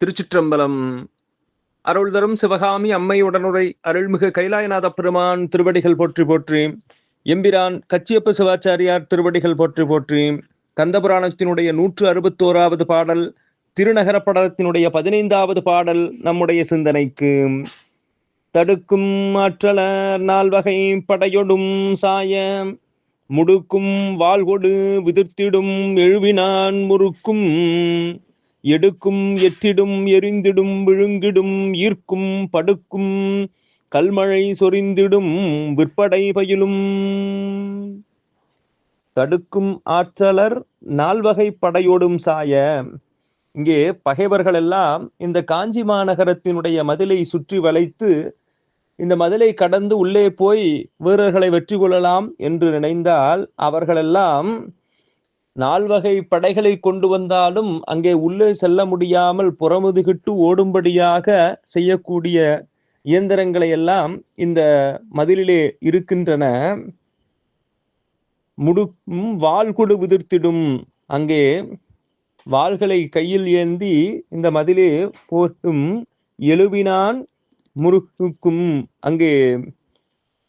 திருச்சிற்றம்பலம். அருள் தரும் சிவகாமி அம்மையுடனுரை அருள்மிகு கைலாயநாத பெருமான் திருவடிகள் போற்றி போற்றி எம்பிரான் கச்சியப்ப சிவாச்சாரியார் திருவடிகள் போற்றி போற்றி கந்தபுராணத்தினுடைய நூற்று அறுபத்தோராவது பாடல் திருநகர படத்தினுடைய பதினைந்தாவது பாடல் நம்முடைய சிந்தனைக்கு. தடுக்கும் ஆற்றலர் நால்வகை படையொடும் சாய முடுக்கும் வாழ்கொடு விதிர்த்திடும் எழுவினான் முறுக்கும். எடுக்கும் எட்டிடும் எரிந்திடும் விழுங்கிடும் ஈர்க்கும் படுக்கும் கல்மழை சொரிந்திடும் விற்படை பயிலும். தடுக்கும் ஆற்றலர் நால்வகை படையோடும் சாய. இங்கே பகைவர்கள் எல்லாம் இந்த காஞ்சி மாநகரத்தினுடைய மதிலை சுற்றி வளைத்து இந்த மதிலை கடந்து உள்ளே போய் வீரர்களை வெற்றி கொள்ளலாம் என்று நினைந்தால் அவர்களெல்லாம் நால்வகை படைகளை கொண்டு வந்தாலும் அங்கே உள்ளே செல்ல முடியாமல் புறமுதுகிட்டு ஓடும்படியாக செய்யக்கூடிய இயந்திரங்களை எல்லாம் இந்த மதிலிலே இருக்கின்றன. முடுக்கும் வாள்கொடு உதிர்த்திடும். அங்கே வாள்களை கையில் ஏந்தி இந்த மதிலே போட்டும் எழுவினான் முறுக்கும் அங்கே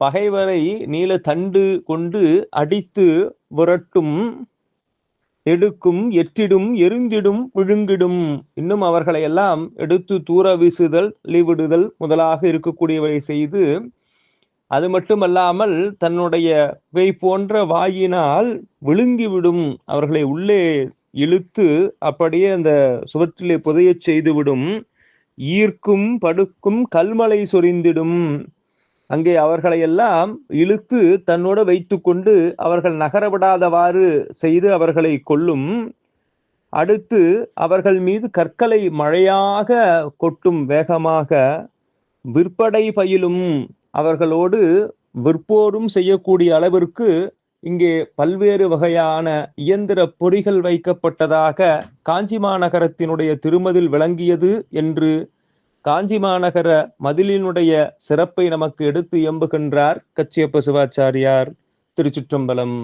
பகைவரை நீல தண்டு கொண்டு அடித்து விரட்டும் எடுக்கும் எட்டிடும் எரிந்திடும் விழுங்கிடும். இன்னும் அவர்களை எல்லாம் எடுத்து தூர வீசுதல் லீவிடுதல் முதலாக இருக்கக்கூடியவை செய்து அது மட்டுமல்லாமல் தன்னுடைய வை போன்ற வாயினால் விழுங்கிவிடும். அவர்களை உள்ளே இழுத்து அப்படியே அந்த சுவற்றிலே புதையச் செய்துவிடும். ஈர்க்கும் படுக்கும் கல்மலை சொரிந்திடும். அங்கே அவர்களையெல்லாம் இழுத்து தன்னோடு வைத்து கொண்டு அவர்கள் நகரவிடாதவாறு செய்து அவர்களை கொல்லும். அடுத்து அவர்கள் மீது கற்களை மழையாக கொட்டும் வேகமாக விற்படை பயிலும் அவர்களோடு விற்போரும் செய்யக்கூடிய அளவிற்கு இங்கே பல்வேறு வகையான இயந்திர பொறிகள் வைக்கப்பட்டதாக காஞ்சி மாநகரத்தினுடைய திருமதில் விளங்கியது என்று காஞ்சி மாநகர மதிலினுடைய சிறப்பை நமக்கு எடுத்து எம்புகின்றார் கச்சியப்ப சிவாச்சாரியார் திருச்சிற்றம்பலம்.